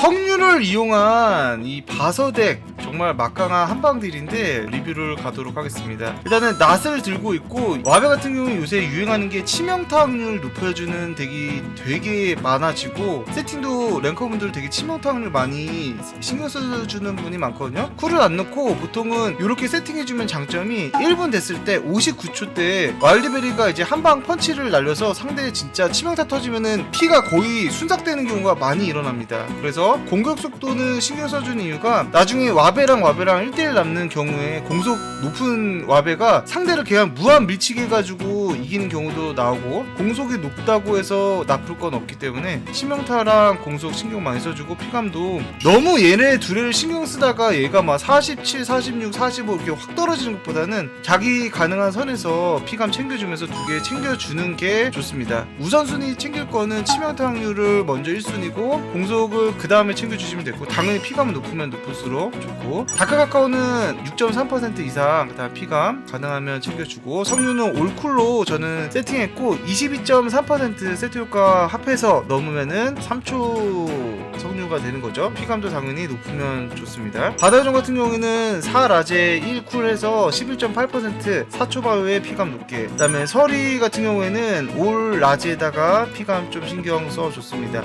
석류를 이용한 이 바서덱 정말 막강한 한방들인데 리뷰를 가도록 하겠습니다. 일단은 낫을 들고 있고 와베 같은 경우는 요새 유행하는 게 치명타 확률 높여주는 덱이 되게 많아지고 세팅도 랭커분들 되게 치명타 확률 많이 신경 써주는 분이 많거든요. 쿨을 안 넣고 보통은 이렇게 세팅해주면 장점이 1분 됐을 때 59초 때 와일드베리가 이제 한 방 펀치를 날려서 상대 진짜 치명타 터지면은 피가 거의 순삭되는 경우가 많이 일어납니다. 그래서 공격 속도는 신경 써주는 이유가 나중에 와베 랑 와베랑 1대1 남는 경우에 공속 높은 와베가 상대를 그냥 무한 밀치게 해가지고 이기는 경우도 나오고 공속이 높다고 해서 나쁠 건 없기 때문에 치명타랑 공속 신경 많이 써주고 피감도 너무 얘네 둘을 신경 쓰다가 얘가 막 47, 46, 45 이렇게 확 떨어지는 것보다는 자기 가능한 선에서 피감 챙겨주면서 두 개 챙겨주는 게 좋습니다. 우선순위 챙길 거는 치명타 확률을 먼저 1순위고 공속을 그 다음에 챙겨주시면 되고 당연히 피감은 높으면 높을수록 좋고 다크가까우는 6.3% 이상 그다음 피감 가능하면 챙겨주고 석류는 올쿨로 저는 세팅했고 22.3% 세트 효과 합해서 넘으면은 3초 석류가 되는 거죠. 피감도 당연히 높으면 좋습니다. 바다요정 같은 경우에는 4라제 1쿨 해서 11.8% 4초 바위에 피감 높게 그다음에 서리 같은 경우에는 올 라지에다가 피감 좀 신경 써 줬습니다.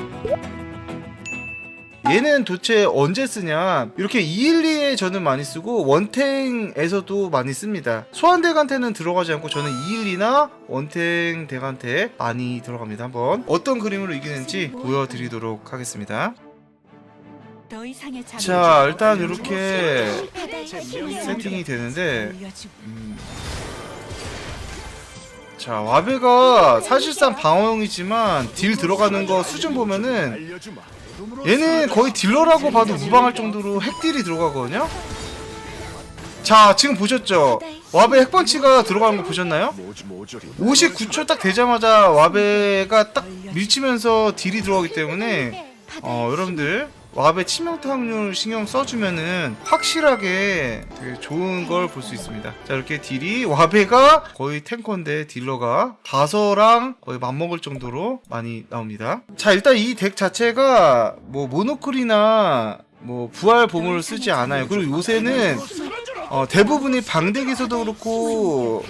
얘는 도대체 언제 쓰냐? 이렇게 212에 저는 많이 쓰고 원탱에서도 많이 씁니다. 소환덱한테는 들어가지 않고 저는 212나 원탱 덱한테 많이 들어갑니다. 한번 어떤 그림으로 이기는지 보여드리도록 하겠습니다. 자 일단 이렇게 세팅이 되는데 음, 자 와베가 사실상 방어용이지만 딜 들어가는 거 수준 보면은 얘는 거의 딜러라고 봐도 무방할 정도로 핵딜이 들어가거든요? 자 지금 보셨죠? 와베 핵펀치가 들어가는 거 보셨나요? 59초 딱 되자마자 와베가 딱 밀치면서 딜이 들어가기 때문에 어 여러분들 와베 치명타 확률 신경 써주면은 확실하게 되게 좋은 걸 볼 수 있습니다. 자 이렇게 딜이 와베가 거의 탱커인데 딜러가 다서랑 거의 맞먹을 정도로 많이 나옵니다. 자 일단 이 덱 자체가 뭐 모노클이나 뭐 부활 보물을 쓰지 않아요. 그리고 요새는 어, 대부분이 방덱에서도 그렇고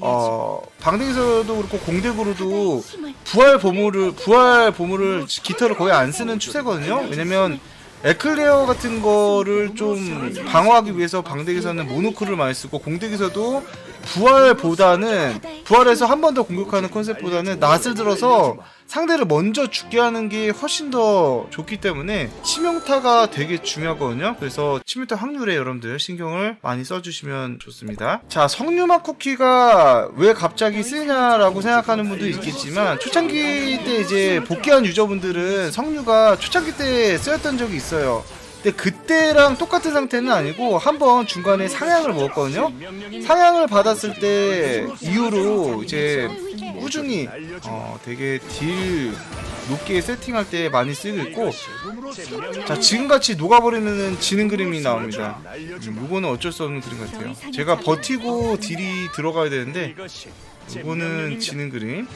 어 방덱에서도 그렇고 공덱으로도 부활 보물을 부활 보물을 깃털을 거의 안 쓰는 추세거든요. 왜냐면 에클레어 같은 거를 좀 방어하기 위해서 방덱에서는 모노크를 많이 쓰고 공덱에서도 부활보다는 부활해서 한 번 더 공격하는 컨셉보다는 낫을 들어서 상대를 먼저 죽게 하는 게 훨씬 더 좋기 때문에 치명타가 되게 중요하거든요. 그래서 치명타 확률에 여러분들 신경을 많이 써주시면 좋습니다. 자, 석류맛 쿠키가 왜 갑자기 쓰냐라고 생각하는 분도 있겠지만 초창기 때 이제 복귀한 유저분들은 석류가 초창기 때 쓰였던 적이 있어요. 근데 그때랑 똑같은 상태는 아니고 한번 중간에 상향을 먹었거든요. 상향을 받았을 때 이후로 이제 꾸준히 어, 되게 딜 높게 세팅할 때 많이 쓰고 있고. 자 지금같이 녹아버리면 지는 그림이 나옵니다. 음, 요거는 어쩔 수 없는 그림 같아요. 제가 버티고 딜이 들어가야 되는데 요거는 지는 그림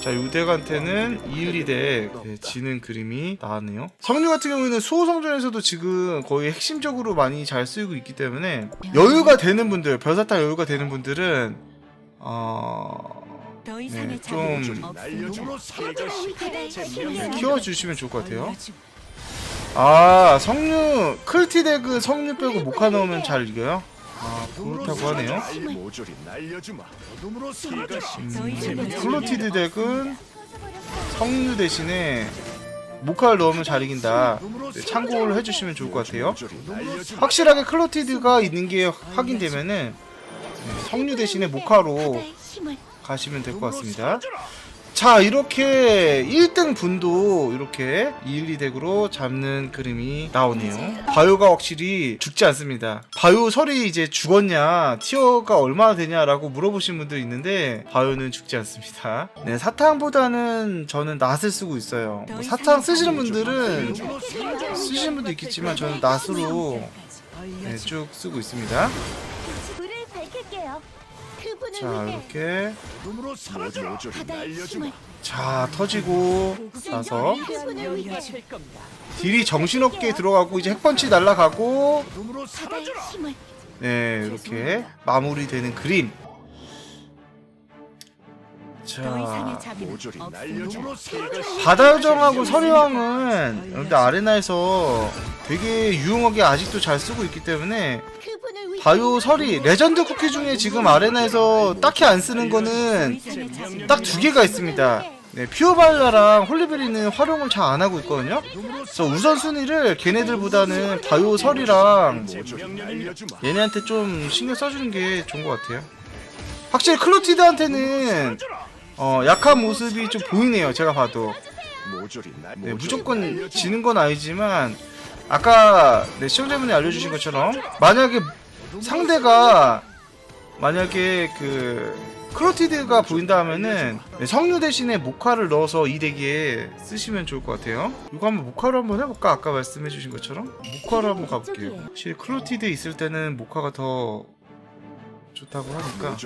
자, 요덱한테는 212대 네, 지는 그림이 나왔네요. 성류 같은 경우에는 수호성전에서도 지금 거의 핵심적으로 많이 잘 쓰이고 있기 때문에 여유가 되는 분들, 별사탕 여유가 되는 분들은 어... 네, 좀 키워주시면 좋을 것 같아요. 아, 성류 클티 덱은 성류 빼고 모카 넣으면 잘 이겨요? 아, 그렇다고 하네요. 음, 플로티드 덱은 성류 대신에 모카를 넣으면 잘 이긴다. 네, 참고를 해주시면 좋을 것 같아요. 확실하게 클로티드가 있는 게 확인되면은 네, 성류 대신에 모카로 가시면 될 것 같습니다. 자 이렇게 1등 분도 이렇게 212 덱으로 잡는 그림이 나오네요. 바요가 확실히 죽지 않습니다. 바요 설이 이제 죽었냐 티어가 얼마나 되냐라고 물어보신 분도 있는데 바요는 죽지 않습니다. 네 사탕보다는 저는 낫을 쓰고 있어요. 뭐 사탕 쓰시는 분들은 쓰시는 분도 있겠지만 저는 낫으로 네, 쭉 쓰고 있습니다 분을 자 위해 이렇게. 어둠으로 사라져라. 바다의. 힘을. 자 터지고. 나서 위해 딜이 정신없게 들어가고 이제 핵펀치 날라가고 어둠으로 바다의 사라져라. 힘을. 네 이렇게 마무리되는 그림 더 이상의 자 자비는 모조리 없습니다. 날려주마. 사라져라. 바다 요정하고 서리왕은 여러분들 아레나에서 되게 유용하게 아직도 잘 쓰고 있기 때문에 그분을 위해 바요 서리 레전드 쿠키 중에 지금 아레나에서 딱히 안 쓰는 더 거는 이상의 자비는 딱 두 개가 있습니다. 네, 퓨어발라랑 홀리베리는 활용을 잘 안 하고 있거든요. 그래서 우선순위를 걔네들보다는 바요 설이랑 모조리 날려주마. 얘네한테 좀 신경 써주는 게 좋은 것 같아요. 확실히 클로티드한테는 어, 약한 모습이 좀 보이네요. 제가 봐도. 네, 무조건. 지는 건 아니지만 아까 네, 시청자분이 알려주신 것처럼 만약에 상대가 만약에 그 클로티드가 보인다 하면은 네, 성류 대신에 모카를 넣어서 이 덱에 쓰시면 좋을 것 같아요. 이거 한번 모카로 한번 해볼까? 아까 말씀해주신 것처럼 모카로 한번 가볼게요. 확실히 클로티드 있을 때는 모카가 더 좋다고 하니까.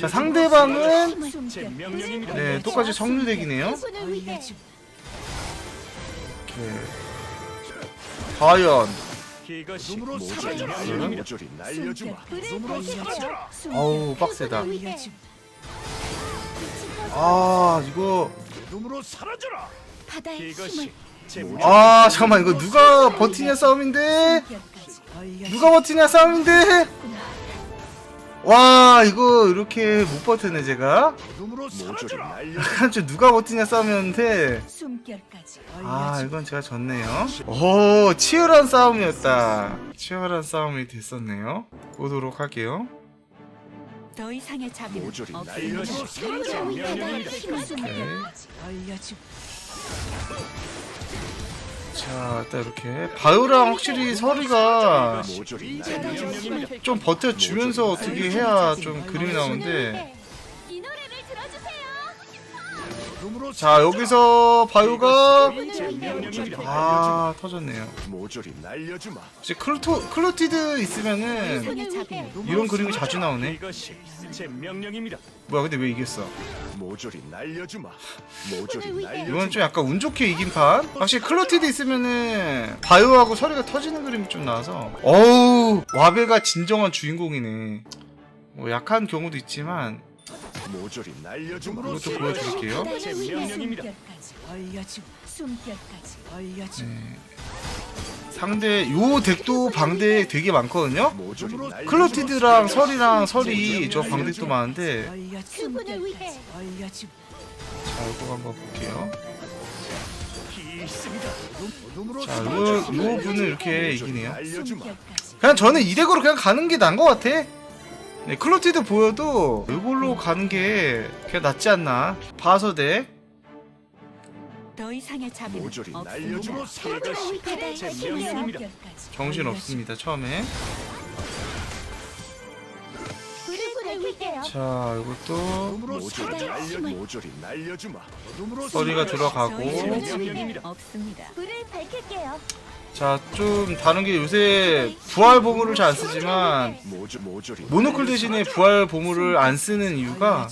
자 상대방은. 네 똑같이 성류 덱이네요. 그분을 위해 이렇게 과연 이것이 네. 밝힐게요. 사라져라. 어우 빡세다. 아 이거 아 잠깐만 이거 누가 버티냐 싸움인데 누가 버티냐 싸움인데 와 이거 이렇게 못 버티네 제가. 뭐좀 누가 버티냐 싸움이었는데 숨결까지 아 이건 제가 졌네요. 오 치열한 싸움이었다. 치열한 싸움이 됐었네요. 보도록 할게요. 더 이상의 자비는 모조리 없습니다. 오케이. 자 일단 이렇게. 바요랑 확실히 서리가 좀 버텨주면서 어떻게 해야 좀 그림이 나오는데 자 여기서 바요가 제 명령입니다. 아 터졌네요 모조리 날려주마. 혹시 클로토, 클로티드 있으면은 이런 그림이 자주 나오네 이것이 제 명령입니다. 뭐야 근데 왜 이겼어 모조리 날려주마. 모조리 이건 이건 날려주마. 좀 약간 운 좋게 이긴 판 확실히 클로티드 있으면은 바요하고 서리가 터지는 그림이 좀 나와서 어우 와베가 진정한 주인공이네 뭐 약한 경우도 있지만 모조리 날려주마. 이것도 보여드릴게요 제 명령입니다. 숨결까지 네. 상대 요 덱도 방대 되게 많거든요 모조리. 클로티드랑 설이랑 설이 저 방대도 많은데 그분을 위해 자 이거 한번 볼게요 있습니다. 어둠으로 자, 요, 요 분은 이렇게 이기네요. 날려주마. 숨결까지 그냥 저는 이 덱으로 그냥 가는 게 나은 것 같아. 네, 클로티드 보여도 이걸로 가는 게 그냥 낫지 않나. 바서 덱. 더 이상의 자비는 모조리 없습니다. 날려주마. 이것이 바다의 제 힘을 명령입니다. 정신 없습니다, 처음에. 자, 이것도 어둠으로 바다의 날려 힘을. 모조리 날려주마. 어둠으로 서리가 들어가고. 더 이상의 제 자비는 명령입니다. 없습니다. 불을 밝힐게요. 자, 좀 다른 게 요새 부활 보물을 잘 안 쓰지만 모노클 대신에 부활 보물을 안 쓰는 이유가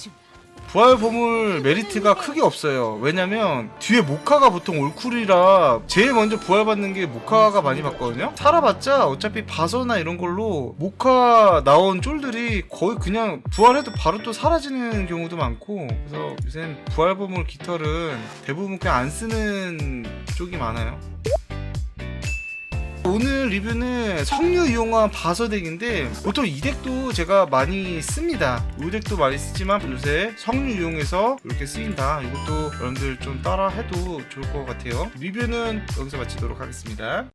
부활 보물 메리트가 크게 없어요. 왜냐면 뒤에 모카가 보통 올쿨이라 제일 먼저 부활 받는 게 모카가 많이 받거든요. 살아봤자 어차피 바서나 이런 걸로 모카 나온 쫄들이 거의 그냥 부활해도 바로 또 사라지는 경우도 많고 그래서 요새는 부활 보물 깃털은 대부분 그냥 안 쓰는 쪽이 많아요. 오늘 리뷰는 석류 이용한 바서덱인데 보통 이 덱도 제가 많이 씁니다. 이 덱도 많이 쓰지만 요새 석류 이용해서 이렇게 쓰인다. 이것도 여러분들 좀 따라 해도 좋을 것 같아요. 리뷰는 여기서 마치도록 하겠습니다